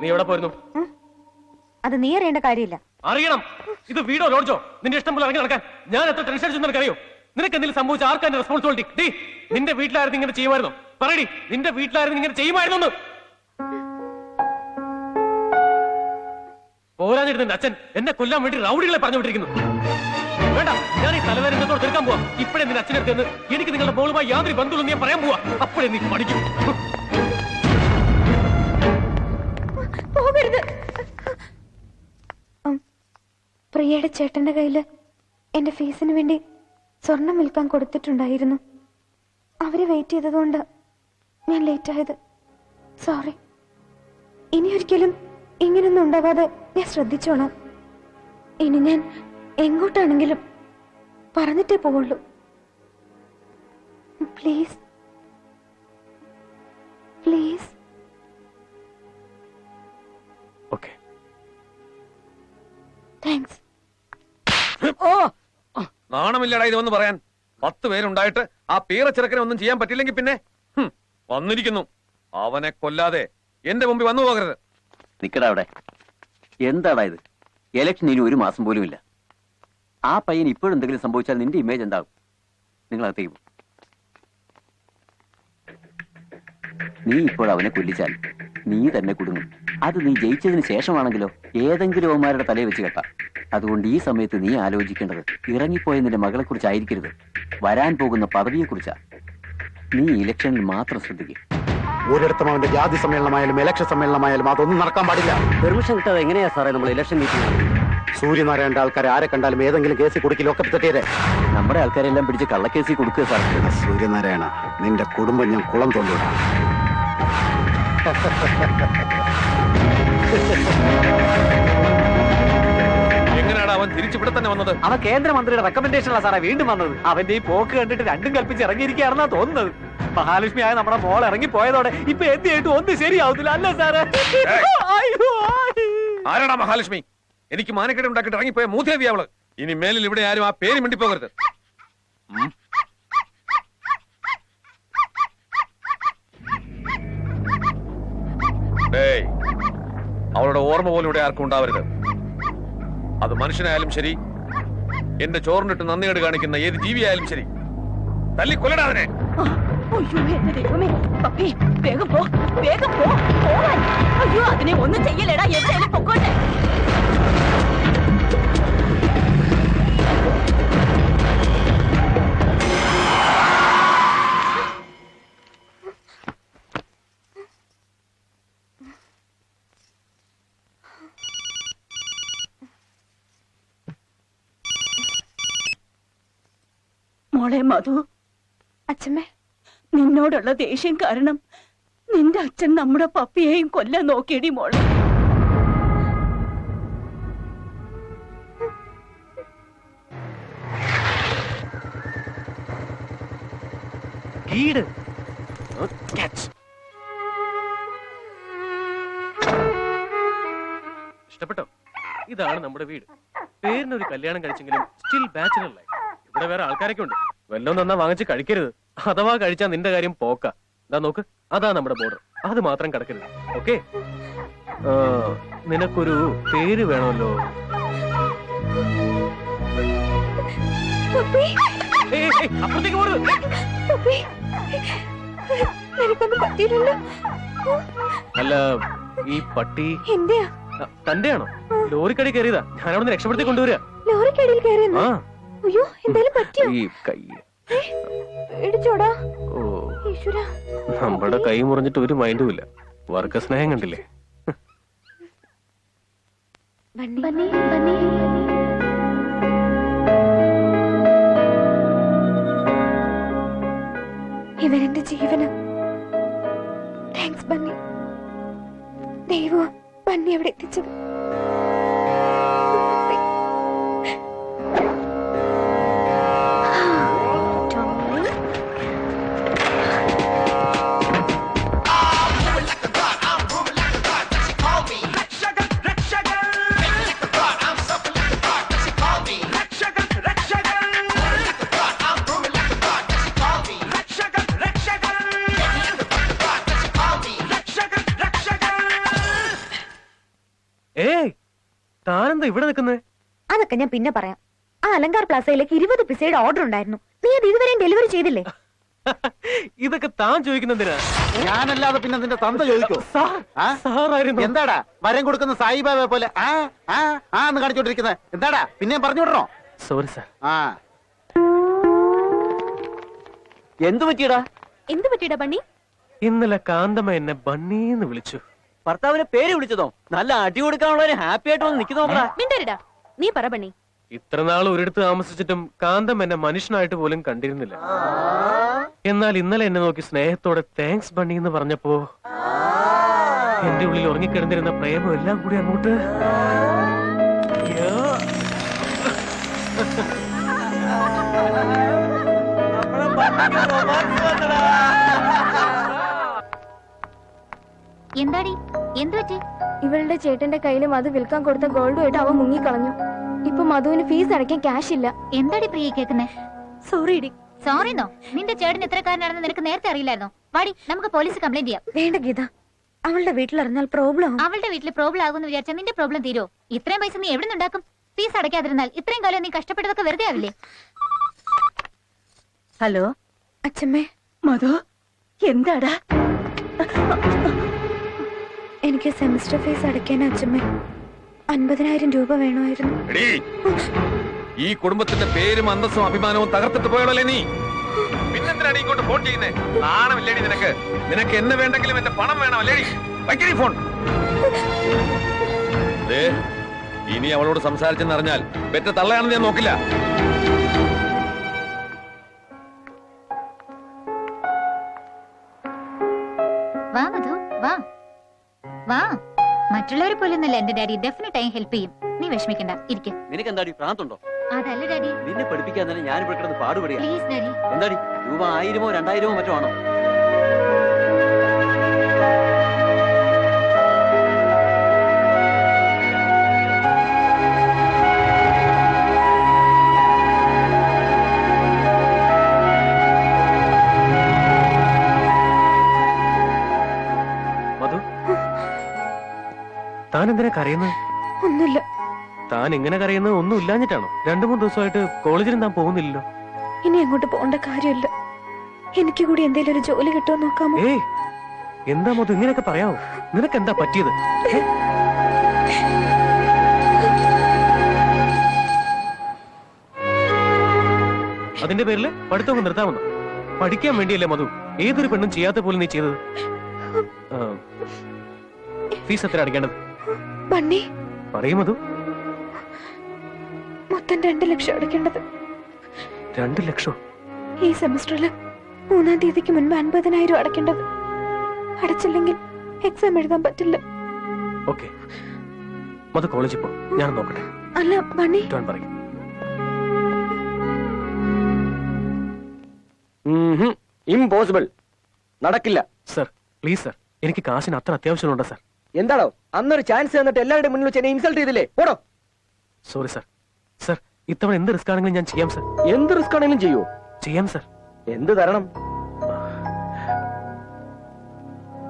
നീ എവിടെ പോയിരുന്നു? അത് നീ അറിയേണ്ട കാര്യമില്ല. അറിയണം. ഇത് വീടോ ലോഡ്ജോ? നിന്റെ ഇഷ്ടം പോലെ ഇറങ്ങി നടക്കാൻ. ഞാൻ എത്ര ടെൻഷൻ അടിച്ചു നിനക്കറിയോ നിനക്ക് എന്തെങ്കിലും സംഭവിച്ച ആർക്കാന്റെ റെസ്പോൺസിബിലിറ്റി ഡീ നിന്റെ വീട്ടിലായിരുന്നു ഇങ്ങനെ ചെയ്യുമായിരുന്നു? പറയടി നിന്റെ വീട്ടിലായിരുന്നു ഇങ്ങനെ ചെയ്യുമായിരുന്നു പോരാഞ്ഞിട്ട് നിന്റെ അച്ഛൻ എന്നെ കൊല്ലാൻ വേണ്ടി റൗഡികളെ പറഞ്ഞു വിട്ടിരിക്കുന്നു വേണ്ട ഞാൻ ഈ തലവേദനത്തോട് തീർക്കാൻ പോവാ. ഇപ്പഴേ നിന്റെ അച്ഛനെടുത്തെന്ന് എനിക്ക് നിങ്ങളുടെ മോളുമായി യാതൊരു ബന്ധുവില്ലെന്ന് ഞാൻ പറയാൻ പോവാ. അപ്പോഴേ നീ പഠിക്കും. പോകരുത്. പ്രിയയുടെ ചേട്ടന്റെ കയ്യിൽ എന്റെ ഫീസിന് വേണ്ടി സ്വർണം വിൽക്കാൻ കൊടുത്തിട്ടുണ്ടായിരുന്നു. അവർ വെയിറ്റ് ചെയ്തതുകൊണ്ട് ഞാൻ ലേറ്റ് ആയത് സോറി. ഇനി ഒരിക്കലും ഇങ്ങനൊന്നും ഉണ്ടാവാതെ ഞാൻ ശ്രദ്ധിച്ചോളാം. ഇനി ഞാൻ എങ്ങോട്ടാണെങ്കിലും പറഞ്ഞിട്ടേ പോവുള്ളൂ. പ്ലീസ്. പ്ലീസ്. താങ്ക്സ് നാണമില്ലടാ ഇത് വന്ന് പറയാൻ. പത്ത് പേരുണ്ടായിട്ട് ആ പീറച്ചിറക്കനെ ഒന്നും ചെയ്യാൻ പറ്റില്ലെങ്കിൽ പിന്നെ വന്നിരിക്കുന്നു. അവനെ കൊല്ലാതെ എന്റെ മുമ്പിൽ വന്നു പോകരുത്. നിക്കടാ അവിടെ. എന്താടാ ഇത്? എലക്ഷൻ ഇനി ഒരു മാസം പോലും ഇല്ല. ആ പയ്യൻ ഇപ്പോഴും എന്തെങ്കിലും സംഭവിച്ചാൽ നിന്റെ ഇമേജ് എന്താകും? നിങ്ങൾ അകത്തേക്ക് പോ. നീ ഇപ്പോൾ അവനെ കൊല്ലിച്ചാൽ നീ തന്നെ കുടുങ്ങും. അത് നീ ജയിച്ചതിന് ശേഷമാണെങ്കിലോ ഏതെങ്കിലും അവന്മാരുടെ തലയിൽ വെച്ച് കെട്ടാം. അതുകൊണ്ട് ഈ സമയത്ത് നീ ആലോചിക്കേണ്ടത് ഇറങ്ങിപ്പോയ നിന്റെ മകളെ കുറിച്ചായിരിക്കരുത് വരാൻ പോകുന്ന പദവിയെ കുറിച്ചാ നീ ഇലക്ഷനിൽ മാത്രം ശ്രദ്ധിക്കും. ഒരിടത്തും അവന്റെ ജാതി സമ്മേളനമായാലും ഇലക്ഷൻ സമ്മേളനമായാലും അതൊന്നും നടക്കാൻ പാടില്ല. പെർമിഷൻ കിട്ടാതെ എങ്ങനെയാ സാറേ നമ്മൾ ഇലക്ഷൻ മീറ്റിംഗ് സൂര്യനാരായണന്റെ ആൾക്കാരെ ആരെ കണ്ടാലും ഏതെങ്കിലും കേസിൽ ഒക്കെ തെറ്റിയരെ നമ്മുടെ ആൾക്കാരെല്ലാം പിടിച്ച് കള്ളക്കേസിൽ കൊടുക്കുക സാർ സൂര്യനാരായണ നിന്റെ കുടുംബം ഞാൻ കുളം എങ്ങനെയാണ് അവൻ തിരിച്ചിവിടെ തന്നെ വന്നത്. അവ കേന്ദ്രമന്ത്രിയുടെ റെക്കമെൻഡേഷനിലാണ് സാറേ വീണ്ടും വന്നത്. അവന്റെ ഈ പോക്ക് കണ്ടിട്ട് രണ്ടും കൽപ്പിച്ച് ഇറങ്ങിയിരിക്കുകയാണെന്നാ തോന്നുന്നത്. മഹാലക്ഷ്മി ആയ നമ്മുടെ മോൾ ഇറങ്ങി പോയതോടെ ഇപ്പൊ എന്തിയായിട്ട് ഒന്നും ശരിയാവത്തില്ല അല്ല സാറേ. ആരാടാ മഹാലക്ഷ്മി? എനിക്ക് മാനക്കേട് ഇറങ്ങി ഇറങ്ങിപ്പോയ മൂത്തേവി അവൾ. ഇനി മേലിൽ ഇവിടെ ആരും ആ പേര് മിണ്ടിപ്പോകരുത്. അവളുടെ ഓർമ്മ പോലും ഇവിടെ ആർക്കും ഉണ്ടാവരുത്. അത് മനുഷ്യനായാലും ശരി. എന്റെ ചോറിനിട്ട് നന്ദികേട് കാണിക്കുന്ന ഏത് ജീവിയായാലും ശരി. തല്ലിക്കൊല്ലടാ അതിനെ അയ്യോ എന്റെ ദൈവമേ. വേഗം പോ വേഗം പോ അതിനെ ഒന്നും ചെയ്യലേടാ. എന്തായാലും പൊക്കോട്ടെ? മോളെ മധു. അച്ഛമ്മേ നിന്നോടുള്ള ദേഷ്യം കാരണം നിന്റെ അച്ഛൻ നമ്മുടെ പപ്പിയെയും കൊല്ലാൻ നോക്കിയടി മോളെ. ഇഷ്ടപ്പെട്ടോ? ഇതാണ് നമ്മുടെ വീട്. പേരിനൊരു കല്യാണം കഴിച്ചെങ്കിലും സ്റ്റിൽ ബാച്ചുലർ ഇവിടെ വേറെ ആൾക്കാരൊക്കെ ഉണ്ട്. വല്ലതും നന്നാ വാങ്ങിച്ച് കഴിക്കരുത്. അഥവാ കഴിച്ചാൽ നിന്റെ കാര്യം പോക്ക. എന്താ നോക്ക് അതാ നമ്മുടെ ബോർഡർ അത് മാത്രം കിടക്കരുത്. ഓക്കെ നിനക്കൊരു പേര് വേണമല്ലോ? അപ്പുറത്തേക്ക് അല്ല ഈ പട്ടി തന്റെയാണോ? ലോറിക്കടി കയറിയതാ. നിന്ന് രക്ഷപ്പെടുത്തി കൊണ്ടുവരിക ലോറിക്കടിയിൽ കയറിയെന്ന്? അയ്യോ എന്തായാലും പറ്റിയോ? ഈ കൈ ഇടിച്ചോടാ. ഓ. ഈശ്വരാ. നമ്മുടെ കൈ മുറിഞ്ഞിട്ട് ഒരു മൈൻഡും ഇല്ല. വർഗ സ്നേഹം കണ്ടില്ലേ? ബണ്ണി. Bunny Bunny. ഇവനെന്റെ ജീവന്. Thanks Bunny. ദൈവം ബണ്ണി എവിടെ എത്തിച്ചത്. താനെന്താ ഇവിടെ നിൽക്കുന്നേ? അതൊക്കെ ഞാൻ പിന്നെ പറയാം. ആ അലങ്കാർ പ്ലാസയിലേക്ക് ഇരുപത് പിസയുടെ ഓർഡർ ഉണ്ടായിരുന്നു. നീ അത് ഇതുവരെയും ഡെലിവറി ചെയ്തില്ലേ? ഇതൊക്കെ താൻ ചോദിക്കുന്നെന്തിനാ ഞാനല്ലാതെ പിന്നെ നിന്റെ തന്ത ചോദിക്കോ? സാറായിരുന്നു. എന്താടാ? വരം കൊടുക്കുന്ന സായിബാബെ പോലെ ആ ആ ആ എന്ന് കാണിച്ചോണ്ടിരിക്കുന്നത് എന്താടാ? പിന്നെ പറഞ്ഞു വിടണോ? സോറി സാർ ആ. എന്തു പറ്റിയടാ? എന്ത് പറ്റിയടാ ബണ്ണി? ഇന്നലെ കാന്തമ്മ എന്നെ ബണ്ണീന്ന് വിളിച്ചു. ഭർത്താവിനെ പേര് വിളിച്ചതോ? നല്ല അടി കൊടുക്കാനുള്ള ഹാപ്പി ആയിട്ട് വന്ന് നിൽക്കുന്നോ മിണ്ടരിടാ. നീ പറ ബണ്ണി. ഇത്ര നാൾ ഒരിടത്ത് താമസിച്ചിട്ടും കാന്തം എന്നെ മനുഷ്യനായിട്ട് പോലും കണ്ടിരുന്നില്ല. എന്നാൽ ഇന്നലെ എന്നെ നോക്കി സ്നേഹത്തോടെ താങ്ക്സ് ബണ്ണി എന്ന് പറഞ്ഞപ്പോ എന്റെ ഉള്ളിൽ ഉറങ്ങിക്കിടന്നിരുന്ന പ്രേമം എല്ലാം കൂടി അങ്ങോട്ട്. എന്താടി? ഇവളുടെ ചേട്ടന്റെ കയ്യിൽ മധു വിൽക്കാൻ കൊടുത്ത ഗോൾഡുമായിട്ട് അവൻ മുങ്ങിക്കളഞ്ഞു. ഇപ്പൊ മധുവിന് ഫീസ് അടയ്ക്കാൻ ക്യാഷ് ഇല്ല. എന്താടി പ്രിയ കേക്കുന്നേ സോറി ഇടി സോറിന്നോ നിന്റെ ചേട്ടൻ എത്ര എത്രക്കാരനാണെന്ന് നിനക്ക് നേരത്തെ അറിയില്ലായിരുന്നോ? വാടി നമുക്ക് പോലീസ് കംപ്ലൈന്റ് ചെയ്യാം. വേണ്ട ഗീത. അവളുടെ വീട്ടിൽ അറിഞ്ഞാൽ പ്രോബ്ലം അവളുടെ വീട്ടിൽ പ്രോബ്ലം ആകുമെന്ന് വിചാരിച്ചാൽ നിന്റെ പ്രോബ്ലം തീരോ ഇത്രയും പൈസ നീ എവിടെ നിന്നുണ്ടാക്കും ഫീസ് അടയ്ക്കാതിരുന്നാൽ ഇത്രയും കാലം നീ കഷ്ടപ്പെട്ടതൊക്കെ വെറുതെ ആവില്ലേ? ഹലോ അച്ഛമ്മേ. മധു? എന്താടാ? എനിക്ക് സെമിസ്റ്റർ ഫീസ് അടയ്ക്കാൻ അച്ഛമ്മേ അൻപതിനായിരം രൂപ വേണമായിരുന്നു. ഈ കുടുംബത്തിന്റെ പേരും അന്തസ്സും അഭിമാനവും തകർത്തിട്ട് പോയോളല്ലേ നീ? ഇങ്ങോട്ട് ഫോൺ ചെയ്യുന്നേ? നിനക്ക്. നിനക്ക് എന്നെ വേണ്ടെങ്കിലും എന്റെ പണം ഫോൺ ഇനി അവളോട് സംസാരിച്ചെന്നറിഞ്ഞാൽ പെറ്റ തള്ളയാണെന്ന് ഞാൻ നോക്കില്ല. വാ. മറ്റുള്ളവരെ പോലൊന്നല്ല എന്റെ ഡാഡി ഡെഫിനറ്റ് ആയി ഹെൽപ്പ് ചെയ്യും. നീ വിഷമിക്കണ്ട. ഇരിക്കെ. നിനക്ക് എന്താടി പ്രാന്തുണ്ടോ അതല്ല ഡാഡി. നിന്നെ പഠിപ്പിക്കാൻ തന്നെ ഞാൻ ഇവിടെ കിടന്ന് പാടുപെടുക പ്ലീസ് ഡാഡി. എന്താടി? രൂപ ആയിരമോ രണ്ടായിരമോ മറ്റോ ആണോ? താൻ എന്തിനാ കരയുന്നത് ഒന്നുമില്ല. താൻ ഇങ്ങനെ കരയുന്നത് ഒന്നും ഇല്ലാഞ്ഞിട്ടാണോ? രണ്ടു മൂന്ന് ദിവസമായിട്ട് കോളേജിലും താൻ പോകുന്നില്ലല്ലോ. ഇനി എങ്ങോട്ട് പോകേണ്ട കാര്യമില്ല. എനിക്ക് കൂടി എന്തെങ്കിലും ഒരു ജോലി കിട്ടുമോ നോക്കാമോ? ഏയ് എന്താ മോ ഇങ്ങനെയൊക്കെ പറയാമോ നിനക്ക് എന്താ പറ്റിയത് അതിന്റെ പേരിൽ പഠിത്തം നിർത്താമെന്നോ പഠിക്കാൻ വേണ്ടിയല്ലേ മധു ഏതൊരു പെണ്ണും ചെയ്യാത്ത പോലും നീ ചെയ്തത്? ഫീസ് എത്ര അടയ്ക്കേണ്ടത്? ബണ്ണി. പറയും മധു. മൊത്തം രണ്ട് ലക്ഷം അടയ്ക്കേണ്ടത്. രണ്ട് ലക്ഷം? ഈ സെമസ്റ്ററിൽ മൂന്നാം തീയതിക്ക് മുൻപ് അൻപതിനായിരം അടയ്ക്കേണ്ടത്. അടച്ചില്ലെങ്കിൽ എക്സാം എഴുതാൻ പറ്റില്ല. ഓക്കെ. മധു കോളേജിൽ പോ. ഞാൻ നോക്കട്ടെ. അല്ല ബണ്ണി. പറയും. ഇമ്പോസിബിൾ നടക്കില്ല. സർ പ്ലീസ് സർ എനിക്ക് കാശിന് അത്ര അത്യാവശ്യമുണ്ടോ സർ എന്താണോ? അന്നൊരു ചാൻസ് തന്നിട്ട് എല്ലാവരുടെ മുന്നിൽ വെച്ച് എന്നെ ഇൻസൾട്ട് ചെയ്തില്ലേ? ഓടോ സോറി സർ സർ ഇത്തവണ എന്ത് റിസ്ക് ആണെങ്കിലും ഞാൻ ചെയ്യാം സർ എന്ത് റിസ്ക് ആണെങ്കിലും ചെയ്യൂ? ചെയ്യാം സർ എന്ത് തരണം?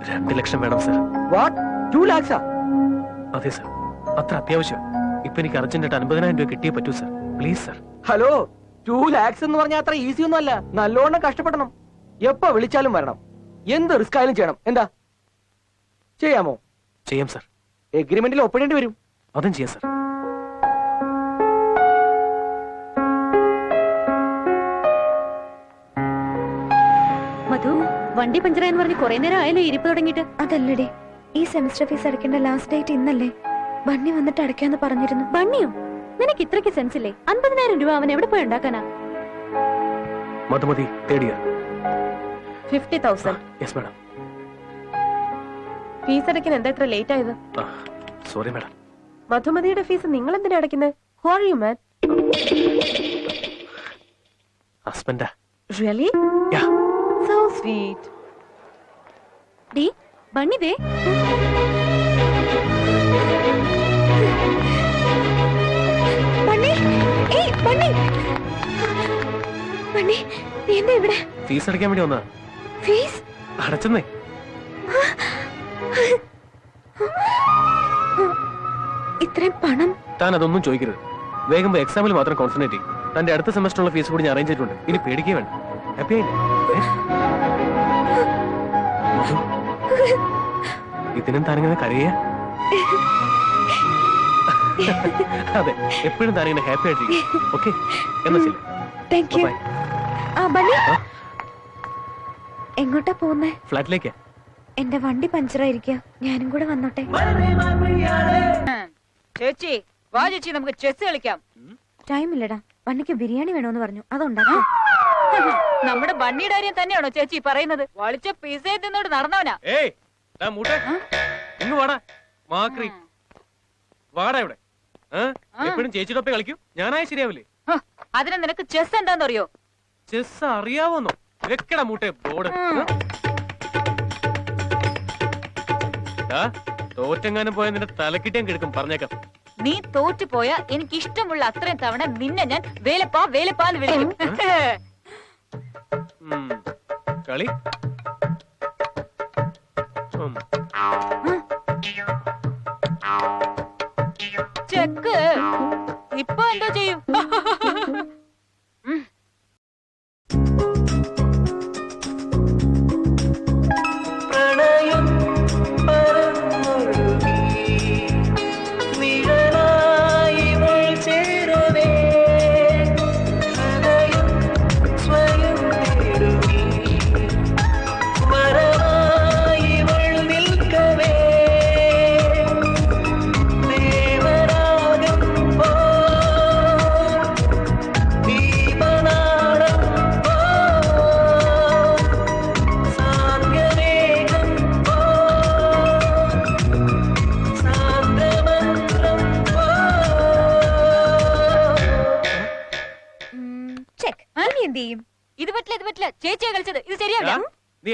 രണ്ട് ലക്ഷം വേണം സർ വാട്ട് ടു ലാക്സാ അതെ സർ അത്ര അത്യാവശ്യം. ഇപ്പൊ എനിക്ക് അർജന്റായിട്ട് അൻപതിനായിരം രൂപ കിട്ടിയേ പറ്റൂ sir please sir hello two lakhs എന്ന് പറഞ്ഞാൽ അത്ര ഈസി ഒന്നും അല്ല. നല്ലോണം കഷ്ടപ്പെടണം. എപ്പോ വിളിച്ചാലും വരണം. എന്ത് റിസ്ക് ആയാലും ചെയ്യണം. എന്താ? ചെയ്യാമോ? ചെയ്യാം സർ എഗ്രിമെന്റിൽ ഒപ്പിടേണ്ടി വരും. അതും ചെയ്യാം സർ മധു വണ്ടി പഞ്ചറായെന്ന് പറഞ്ഞ് കുറെ നേരം ആയാലും ഇരിപ്പ് തുടങ്ങിയിട്ട്. അതല്ലടി. ഈ സെമിസ്റ്റർ ഫീസ് അടയ്ക്കേണ്ട ലാസ്റ്റ് ഡേറ്റ് ഇന്നല്ലേ. ബണ്ണി വന്നിട്ട് അടയ്ക്കാന്ന് പറഞ്ഞിരുന്നു. ബണ്ണിയോ? നിനക്ക് ഇത്രയ്ക്ക് സെൻസ് ഇല്ലേ? അൻപതിനായിരം രൂപ അവൻ എവിടെ പോയി ഉണ്ടാക്കാനാ? Madhumathi third year fifty thousand yes madam fees അടയ്ക്കാൻ എന്താ ഇത്ര ലേറ്റ് ആയത്? സോറി മാഡം മധുമതിയുടെ ഫീസ് നിങ്ങൾ എന്തിനാ അടയ്ക്കുന്നത് ഹു ആർ യു മാൻ ഹസ്ബൻഡാ റിയലി യാ സോ സ്വീറ്റ് ഡി ബണ്ണി ദേ. ബണ്ണി ഏയ് ബണ്ണി. ബണ്ണി നീ എന്താ ഇവിടെ? ഫീസ് അടയ്ക്കാൻ വേണ്ടി വന്നാ ഫീസ്? അടച്ചെന്നേ. ഇത്രയും പണം? താൻ അതൊന്നും ചോദിക്കരുത്. വേഗം എക്സാമിൽ മാത്രം കോൺസെൻട്രേറ്റ് ചെയ്യും. തന്റെ അടുത്ത സെമസ്റ്ററുള്ള ഫീസ് കൂടി ഞാൻ അറേഞ്ച് ചെയ്തിട്ടുണ്ട്. ഇനി പേടിക്കേ വേണ്ട. ഹാപ്പി ആയില്ലേ? ഇതിനും താനിങ്ങനെ കരയ? അതെ എപ്പോഴും താനിങ്ങനെ ഹാപ്പി ആയിട്ടിരിക്കും. ഓക്കെ എന്നാ ശരി. താങ്ക് യു ആ ബണ്ണി എങ്ങോട്ടാ പോകുന്നേ? ഫ്ലാറ്റിലേക്കാ എന്റെ വണ്ടി പഞ്ചറായിരിക്കുക ഞാനും കൂടെ വന്നോട്ടെ. ചേച്ചി വാ ചേച്ചി നമുക്ക് ചെസ് കളിക്കാം. ടൈം ഇല്ലടാ വണ്ടിക്ക് ബിരിയാണി വേണോന്ന് പറഞ്ഞു. അതുണ്ടാക്കാം നമ്മുടെ ബണ്ണിയുടെ കാര്യം തന്നെയാണോ ചേച്ചി പറയുന്നത്? വളിച്ച പിസയെ തിന്നോട് നടന്നവനാ. ഏയ് ഇങ്ങ് വാടാ. മാക്രി. വാടാ ഇവിടെ. എപ്പോഴും ചേച്ചിയുടെ ഒപ്പം കളിക്കൂ. ഞാനായ ശരിയാവില്ലേ? ഹ, അതിന് നിനക്ക് ചെസ് എന്താണെന്നറിയോ ചെസ് അറിയാവോന്നോ? വെക്കടാ മൂട്ടെ ബോർഡ്. തോറ്റെങ്ങാനും പോയ നിന്റെ തലക്കിട്ടേം കിടക്കും പറഞ്ഞേക്കാം. നീ തോറ്റു പോയ എനിക്ക് ഇഷ്ടമുള്ള അത്രയും തവണ നിന്നെ ഞാൻ വേലപ്പാ വേലപ്പാന്ന് വിളിക്കും. കളി.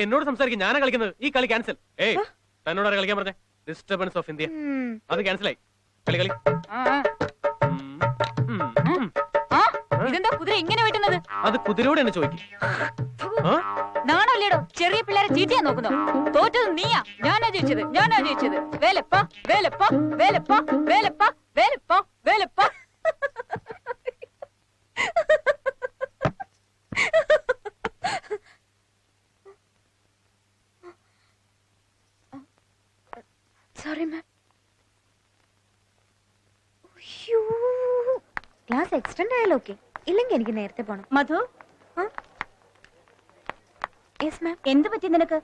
എന്നോട് സംസാരിക്കും. ഞാനാ കളിക്കുന്നത്. ഈ കളി ക്യാൻസൽ ഏയ് തന്നോട് ആരാ കളിക്കാൻ പറഞ്ഞേ? ഡിസ്റ്റർബൻസ് ഓഫ് ഇന്ത്യ അത് ക്യാൻസൽ ആയി. കളി കളി. ഇതെന്താ കുതിര ഇങ്ങനെ വെട്ടുന്നത്? അത് കുതിരയോട് തന്നെ ചോദിക്കും. നാണല്ലേടോ ചെറിയ പിള്ളേരെ ചീറ്റിയാ നോക്കുന്നോ. തോറ്റത് നീയാ. ഞാനാ ജയിച്ചത്. ഞാനാ ജയിച്ചത്. വേലപ്പ വേലപ്പ വേലപ്പ വേലപ്പ വേലപ്പ വേലപ്പ. സോറി മാം ക്ലാസ് എക്സ്റ്റെൻഡ് ആയാലോ ഓക്കെ ഇല്ലെങ്കിൽ എനിക്ക് നേരത്തെ പോണം. മധു? യെസ് മാം എന്ത് പറ്റി നിനക്ക്?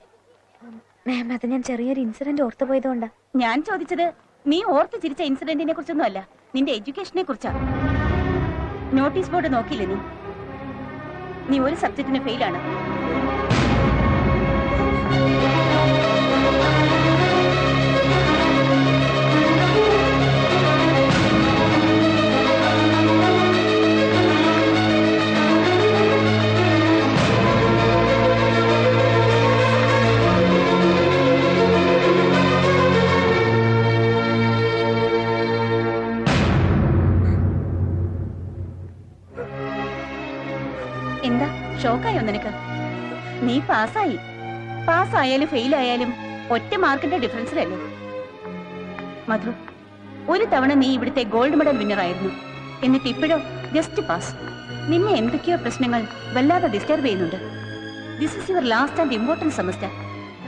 മാം അത് ഞാൻ ചെറിയൊരു ഇൻസിഡന്റ് ഓർത്തു പോയതുകൊണ്ടാ. ഞാൻ ചോദിച്ചത് നീ ഓർത്ത് ചിരിച്ച ഇൻസിഡന്റിനെ കുറിച്ചൊന്നും അല്ല. നിന്റെ എഡ്യൂക്കേഷനെ കുറിച്ചാ. നോട്ടീസ് ബോർഡ് നോക്കിയില്ലേ നീ? നീ ഒരു സബ്ജക്റ്റിന് ഫെയിലാണ് പാസ്സായി. പാസ്സായാലും ഫെയിൽ ആയാലും ഒറ്റ മാർക്കിന്റെ ഡിഫറൻസിലല്ലേ? മധു ഒരു തവണ നീ ഇവിടുത്തെ ഗോൾഡ് മെഡൽ വിന്നർ ആയിരുന്നു എന്നിട്ട് ഇപ്പോഴോ ജസ്റ്റ് പാസ് നിന്നെ എന്തൊക്കെയോ പ്രശ്നങ്ങൾ വല്ലാതെ ഡിസ്റ്റർബ് ചെയ്യുന്നുണ്ട്. This is your last and important semester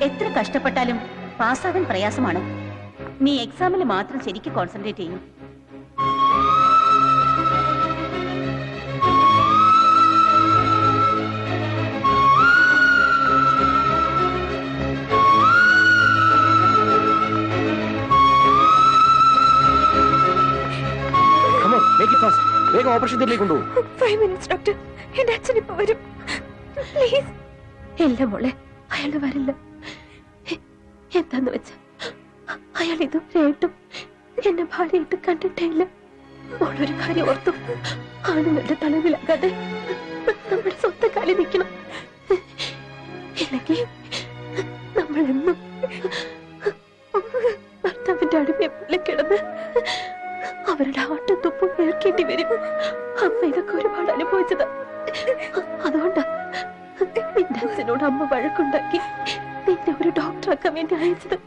എത്ര കഷ്ടപ്പെട്ടാലും പാസ്സാകാൻ പ്രയാസമാണ്. നീ എക്സാമിൽ മാത്രം ശരിക്കും കോൺസെൻട്രേറ്റ് ചെയ്യും. ഓപ്പറേഷൻ തിയേറ്ററിലേക്ക് കൊണ്ടുപോകും ഫൈവ് മിനിറ്റ്സ് ഡോക്ടർ. എന്റെ അച്ഛൻ ഇപ്പൊ വരും. പ്ലീസ്. എല്ലാം മോളെ അയാൾ വരില്ല. എന്താന്ന് വെച്ച അയാൾ ഇതുവരെയായിട്ടും എന്നെ ഭാര്യയായിട്ട് കണ്ടിട്ടേ ഇല്ല. മോളൊരു കാര്യം ഓർത്തു. ആണുങ്ങളുടെ തലവിലാകാതെ നമ്മുടെ സ്വന്തം കാലിൽ നിൽക്കണം. അതുകൊണ്ടാ നിന്റെ അച്ഛനോട് അമ്മ വഴക്കുണ്ടാക്കി നിന്നെ ഒരു ഡോക്ടറാക്കാൻ വേണ്ടി അയച്ചത്.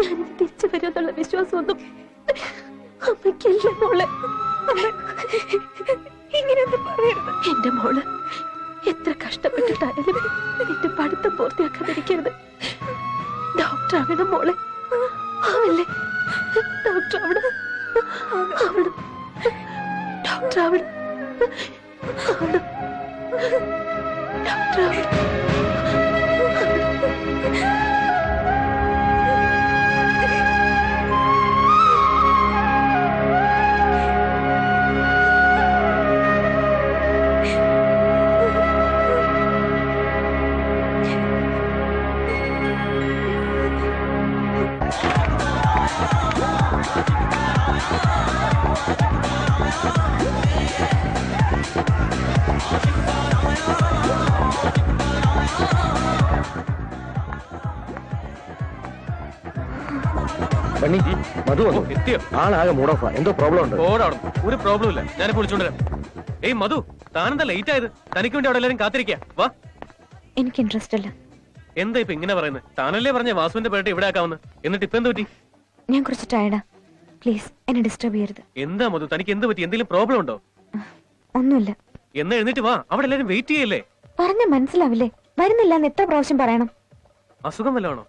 ഞാനിത് തിരിച്ചു വരുമെന്നുള്ള വിശ്വാസമൊന്നും അമ്മയ്ക്കില്ല മോളെ ഇങ്ങനെയൊന്നും പറയരുത്. എന്റെ മോൾ എത്ര കഷ്ടപ്പെട്ടിട്ടായാലും നിന്റെ പഠിത്തം പൂർത്തിയാക്കാതിരിക്കരുത്. ഡോക്ടർ ആവണം മോളെ. ആവല്ലേ? ഡോക്ടർ അവിടെ ആവണം. ഡോക്ടർ ആവണം ആവണം ബണ്ണി മധു വന്നു. എത്തിയോ? ആളാകെ മൂഡ് ഓഫ് എന്തോ പ്രോബ്ലം ഉണ്ട്. ഓടാടും ഒരു പ്രോബ്ലം ഇല്ല. ഞാനിപ്പോ വിളിച്ചോണ്ടിരാം ഏയ് മധു താനെന്താ ലേറ്റ് ആയത്? തനിക്ക് വേണ്ടി അവിടെ എല്ലാരും കാത്തിരിക്കാ. വാ. എനിക്ക് ഇൻട്രസ്റ്റ് ഇല്ല. എന്താ ഇപ്പൊ ഇങ്ങനെ പറയുന്നത് താനല്ലേ പറഞ്ഞ വാസുവിന്റെ പേട്ട് ഇവിടെ ആക്കാവുന്ന എന്നിട്ട് ഇപ്പൊ എന്ത് പറ്റി? ഞാൻ കുറച്ച് ടയർഡാ പ്ലീസ് എന്നെ ഡിസ്റ്റർബ് ചെയ്യരുത്. എന്താ മധു തനിക്ക് എന്ത് പറ്റി? എന്തെങ്കിലും പ്രോബ്ലം ഉണ്ടോ? ഒന്നുമില്ല. എന്നാ എഴുന്നേറ്റ് വാ. അവിടെ എല്ലാരും വെയിറ്റ് ചെയ്യല്ലേ? പറഞ്ഞ മനസ്സിലാവില്ലേ? വരുന്നില്ല എന്ന് എത്ര പ്രാവശ്യം പറയണം? അസുഖം വല്ലതാണോ?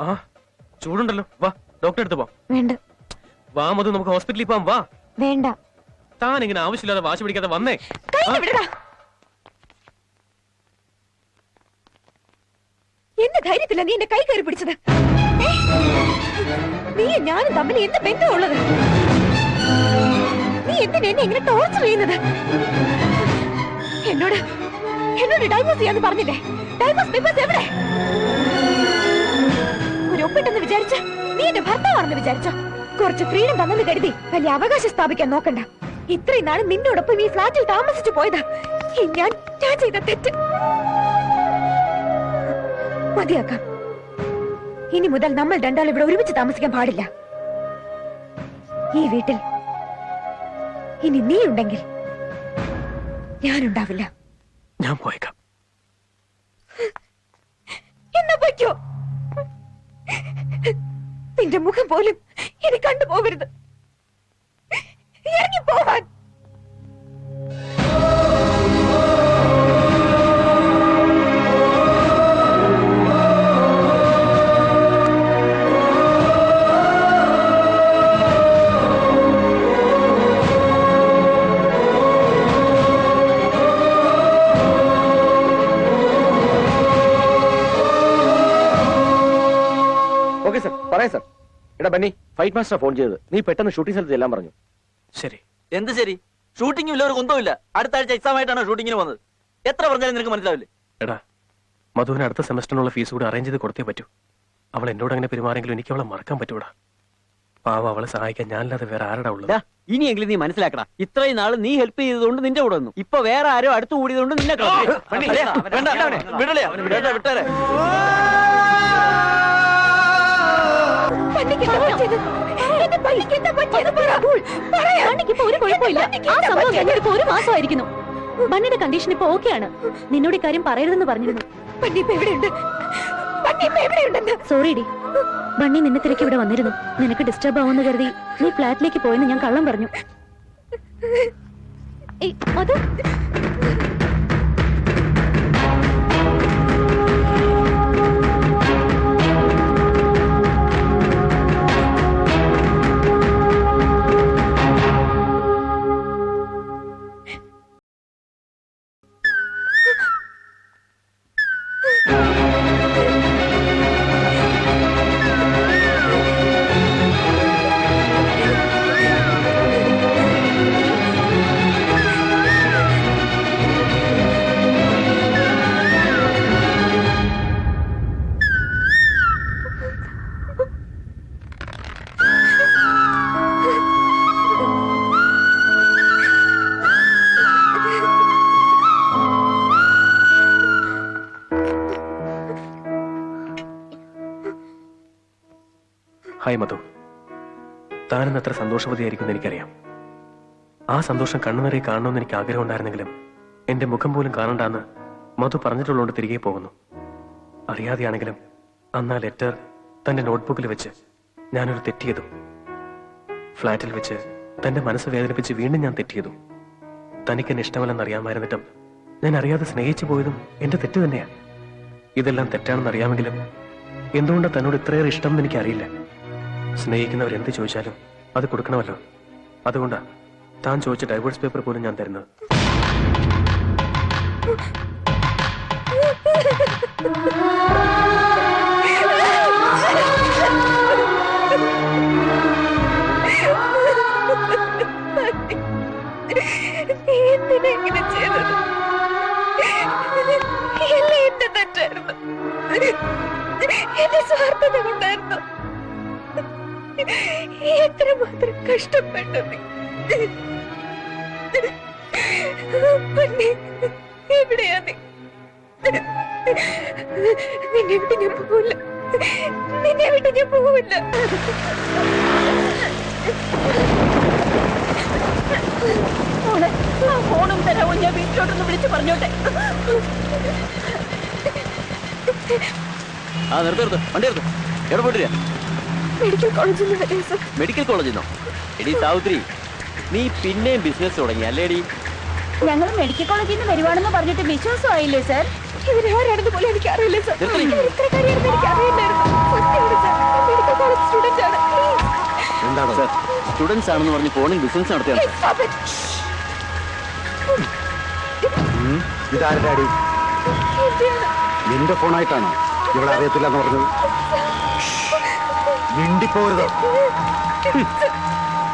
ആ. ചൂടുണ്ടല്ലോ. വാ ഡോക്ടറെ അടുത്ത് പോവാം വേണ്ട. വാ മധു നമുക്ക് ഹോസ്പിറ്റലിൽ പോവാം. വാ. വേണ്ട. താൻ ഇങ്ങനെ ആവശ്യമില്ലാതെ വാശി പിടിക്കാതെ വന്നേ. എന്റെ ധൈര്യത്തില്ല നീ എന്റെ കൈ കയറി പിടിച്ചത്? നീ ഞാനും തമ്മിൽ എന്ത് ബന്ധമുള്ളത്? നീ എന്തിനാ എന്നെ ഇങ്ങനെ ടോർച്ചർ ചെയ്യുന്നത്? എന്നോട് എന്നോട് ഡൈവോഴ്സ് ചെയ്യാന്ന് പറഞ്ഞില്ലേ? ഡൈവോഴ്സ് പേപ്പേഴ്സ് എവിടെ? ഒപ്പിട്ടെന്ന് വിചാരിച്ച നീ എന്റെ ഭർത്താവാണെന്ന് വിചാരിച്ച. കുറച്ച് ഫ്രീഡം തന്നെന്ന് കരുതി വലിയ അവകാശം സ്ഥാപിക്കാൻ നോക്കണ്ട. ഇത്രയും നാൾ നിന്നോടൊപ്പം ഈ ഫ്ലാറ്റിൽ താമസിച്ചു പോയതാ. ഞാൻ ഞാൻ ചെയ്ത തെറ്റ്. മതിയാക്കാം. ഇനി മുതൽ നമ്മൾ രണ്ടാളും ഇവിടെ ഒരുമിച്ച് താമസിക്കാൻ പാടില്ല. ഈ വീട്ടിൽ ഇനി നീ ഉണ്ടെങ്കിൽ ഞാനുണ്ടാവില്ല. ഞാൻ പോയേക്കാം. എന്നാ പറ്റോ? നിന്റെ മുഖം പോലും ഇനി കണ്ടുപോകരുത് ഇറങ്ങി പോവാൻ. ഓക്കെ സർ പറയാം സർ എടാ ബന്നി ഫൈറ്റ് മാസ്റ്റർ ഫോൺ ചെയ്തത്. നീ പെട്ടെന്ന് ഷൂട്ടിംഗ് സ്ഥലത്ത് എല്ലാം പറഞ്ഞു. ശരി. എന്ത് ശരി? ഷൂട്ടിംഗും ഇല്ല ഒരു കുന്തവും ഇല്ല അടുത്ത ആഴ്ച എക്സാം ആയിട്ടാണ് ഷൂട്ടിങ്ങിന് വന്നത് എത്ര പറഞ്ഞാലും നിനക്ക് മനസ്സിലാവില്ലേ? എടാ മധുവിന് അടുത്ത സെമസ്റ്ററിനുള്ള ഫീസ് കൂടി അറേഞ്ച് ചെയ്ത് കൊടുത്തേ പറ്റൂ. അവൾ എന്നോട് അങ്ങനെ പെരുമാറെങ്കിലും എനിക്ക് അവളെ മറക്കാൻ പറ്റൂടാ. പാവ അവളെ സഹായിക്കാൻ ഞാനല്ലാതെ വേറെ ആരുടെ ഉള്ളത്? ഇനിയെങ്കിലും നീ മനസ്സിലാക്കടാ. ഇത്രയും നാൾ നീ ഹെൽപ്പ് ചെയ്തതുകൊണ്ട് നിന്റെ കൂടെ വന്നു ഇപ്പൊ വേറെ ആരോ അടുത്ത് കൂടിയതുകൊണ്ട് നിന്നെ കളഞ്ഞു. ഒരു മാസമായിരിക്കുന്നു. ബണ്ണിയുടെ കണ്ടീഷൻ ഇപ്പൊ ഓക്കെയാണ് നിന്നോട് ഇക്കാര്യം പറയരുതെന്ന് പറഞ്ഞിരുന്നു. Sorry D. ബണ്ണി നിന്നെ തിരക്ക് ഇവിടെ വന്നിരുന്നു. നിനക്ക് ഡിസ്റ്റർബ് ആവുമെന്ന് കരുതി നീ ഫ്ലാറ്റിലേക്ക് പോയെന്ന് ഞാൻ കള്ളം പറഞ്ഞു. അത് താനെന്ന് സന്തോഷവതിയായിരിക്കുമെന്ന് സന്തോഷവതിയായിരിക്കും എനിക്കറിയാം. ആ സന്തോഷം കണ്ണുനിറയെ കാണണമെന്ന് എനിക്ക് ആഗ്രഹം ഉണ്ടായിരുന്നെങ്കിലും എന്റെ മുഖം പോലും കാണണ്ടാന്ന് മധു പറഞ്ഞിട്ടുള്ളതുകൊണ്ട് തിരികെ പോകുന്നു. അറിയാതെയാണെങ്കിലും അന്ന് ആ ലെറ്റർ തന്റെ നോട്ട്ബുക്കിൽ വെച്ച് ഞാനൊരു തെറ്റിയതും ഫ്ലാറ്റിൽ വെച്ച് തന്റെ മനസ്സ് വേദനിപ്പിച്ച് വീണ്ടും ഞാൻ തെറ്റിയതും തനിക്ക് എന്നെ ഇഷ്ടമല്ലെന്ന് അറിയാമായിരുന്നിട്ടും ഞാൻ അറിയാതെ സ്നേഹിച്ചു പോയതും എന്റെ തെറ്റ് തന്നെയാണ് ഇതെല്ലാം തെറ്റാണെന്ന് അറിയാമെങ്കിലും എന്തുകൊണ്ടാണ് തന്നോട് ഇത്രയേറെ ഇഷ്ടം എന്ന് എനിക്കറിയില്ല. സ്നേഹിക്കുന്നവർ എന്ത് ചോദിച്ചാലും അത് കൊടുക്കണമല്ലോ. അതുകൊണ്ടാ താൻ ചോദിച്ച ഡൈവേഴ്സ് പേപ്പർ പോലും ഞാൻ തരുന്നത്. എന്റെ സ്വാർത്ഥത കൊണ്ടായിരുന്നു. എത്രമാത്രം കഷ്ടപ്പെട്ടു നീ പൊന്നേ, എവിടെയാ നീ? നിന്നെ വിട്ട് ഞാൻ പോവില്ല. നിന്നെ വിട്ട് ഞാൻ പോവില്ല. ആ ഫോണും തരാമോ ഞാൻ വീട്ടിലോട്ടൊന്ന് വിളിച്ചു പറഞ്ഞോട്ടെ. ആ നിർത്ത് നിർത്ത്. വണ്ടി നിർത്ത്. എവിടെ പോയിട്ടില്ല മെഡിക്കൽ കോളേജിൽ നിന്ന് മെഡിക്കൽ കോളേജിൽ നിന്നോ? എടി സാവിത്രി നീ പിന്നെയും ബിസിനസ് തുടങ്ങി അല്ലേടി? ഞങ്ങൾ മെഡിക്കൽ കോളേജിൽ നിന്ന് വരുവാണെന്ന് പറഞ്ഞിട്ട് സാർ ഇവരാരാണെന്ന് പോലും എനിക്ക് അറിയില്ല സർ ഇത്ര കാര്യമാണെന്ന് എനിക്ക് അറിയില്ലായിരുന്നു സത്യമാണ് സർ മെഡിക്കൽ കോളേജ് സ്റ്റുഡന്റ് ആണ്. എന്താണ്? സർ സ്റ്റുഡൻസ് ആണെന്ന് പറഞ്ഞ് ഫോണിൽ ബിസിനസ് നടത്തിയാണ്. ഇതാരുടെ. നിന്റെ ഫോണായിട്ടാണോ ഇവിടെ അറിയത്തില്ല എന്ന് പറഞ്ഞത്? മിണ്ടിപ്പോരുത്.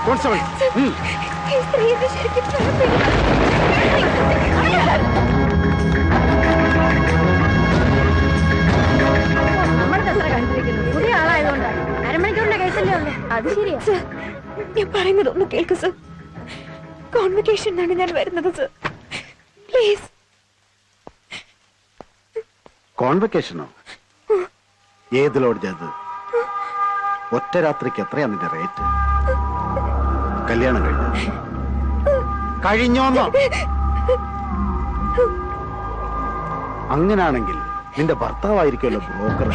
കോൺസ്റ്റബിൾ. ഉം. ഈ സ്ത്രീ എന്നെ ശരിക്കും പുതിയ ആളായതുകൊണ്ടാണ് അരമണിക്കൂറിന്റെ കേസല്ലേ ഉള്ളൂ. അത് ശരിയാ. ഞാൻ പറയുന്നത് ഒന്ന് കേൾക്ക് സർ. കോൺവെക്കേഷനാണ് ഞാൻ വരുന്നത് സർ. പ്ലീസ് കോൺവെക്കേഷനോ ഏത് ലോഡ്ജ് അത് ഒറ്റ രാത്രിക്ക് എത്രയാ നിന്റെ റേറ്റ് കല്യാണം കഴിഞ്ഞു? കഴിഞ്ഞോന്നോ? അങ്ങനാണെങ്കിൽ നിന്റെ ഭർത്താവായിരിക്കുമല്ലോ ബ്രോക്കർ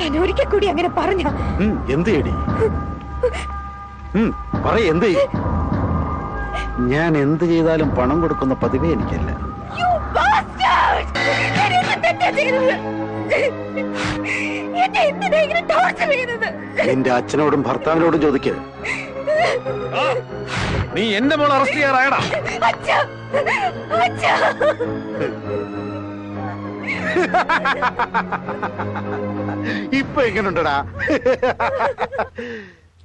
ഞാൻ ഒരിക്കൽ കൂടി അങ്ങനെ പറഞ്ഞ. എന്ത് ചെയ്യടി? പറ എന്ത് ഞാൻ എന്ത് ചെയ്താലും പണം കൊടുക്കുന്ന പതിവേ എനിക്കല്ല. ഇങ്ങനെ ടോർച്ചർ ചെയ്യുന്നത്. നിന്റെ അച്ഛനോടും ഭർത്താവിനോടും ചോദിക്ക. നീ എന്റെ മോൾ അറസ്റ്റ് ചെയ്യാറായടാ അച്ഛാ അച്ഛാ. ഇപ്പൊ എങ്ങനുണ്ടടാ?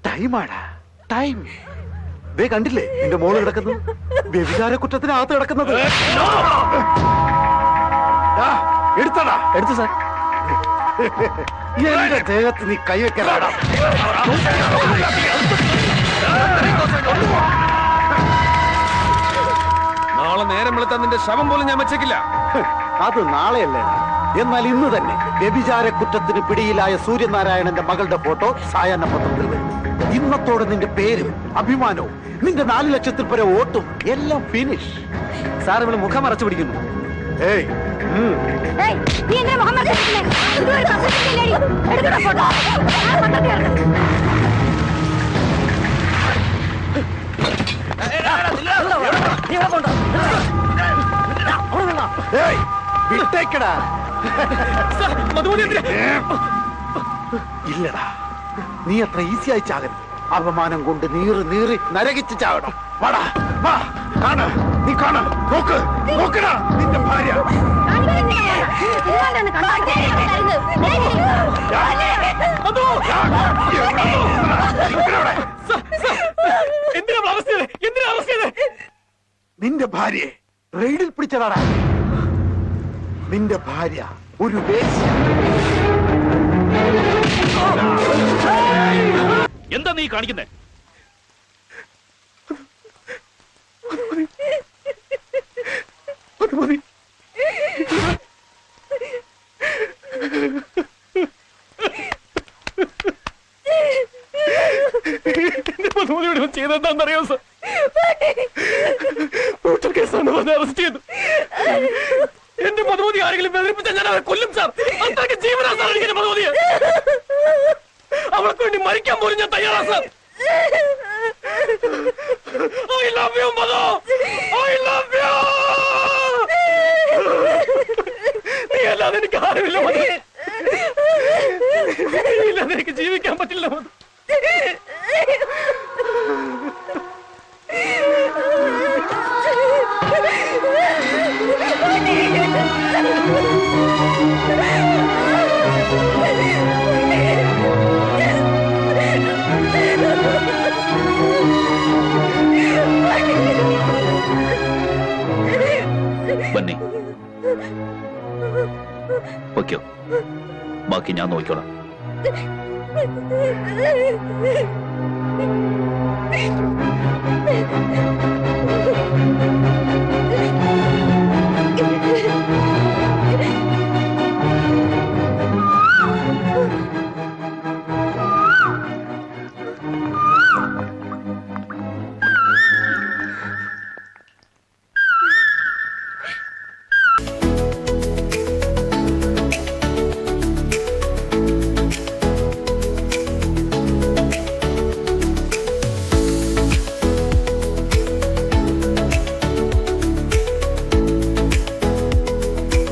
ടൈമാടാ ടൈം ദേ കണ്ടില്ലേ നിന്റെ മോൾ കിടക്കുന്നു. വ്യഭിചാര കുറ്റത്തിനകത്ത് കിടക്കുന്നത്. എടുത്തടാ. എടുത്തു സാർ എന്റെ ദേഹത്ത് നീ കൈവെക്കലാടാ നാളെ നേരം വിളിത്ത നിന്റെ ശവം പോലും ഞാൻ വെച്ചേക്കില്ല. അത് നാളെയല്ലേ? എന്നാൽ ഇന്ന് തന്നെ വ്യഭിചാര കുറ്റത്തിന് പിടിയിലായ സൂര്യനാരായണന്റെ മകളുടെ ഫോട്ടോ സായാഹ്ന പത്രത്തിൽ വരും. ഇന്നത്തോടെ നിന്റെ പേരും അഭിമാനവും നിന്റെ നാല് ലക്ഷത്തിൽ പരം വോട്ടും എല്ലാം ഫിനിഷ് സാർ ഇവിടെ മുഖം മറച്ചു പിടിക്കുന്നു. ഏയ്, നീ എന്തിനാ പത്രത്തിലില്ലേടി? എടുക്കടാ photo. ആ പത്രത്തിൽ ഇറക്ക്. ഏയ്, വിട്ടേക്കടാ. ഇല്ലടാ. നീ അത്ര ഈസി ആയി ചാകരുത്. അപമാനം കൊണ്ട് നീറി നീറി നരകിച്ച് ചാകണം. വാടാ വാ കാണ. നീ കാണ. നോക്ക് നോക്കടാ നിന്റെ ഭാര്യ. നിന്റെ ഭാര്യയെ റെയിഡിൽ പിടിച്ചതാടാ. നിന്റെ ഭാര്യ ഒരു വേശ്യ എന്താ നീ കാണിക്കുന്നേ? അത് മതി ചെയ്തെന്താണെന്നറിയോ സർ? 맡 겨. 맡기냐 놓이거 라.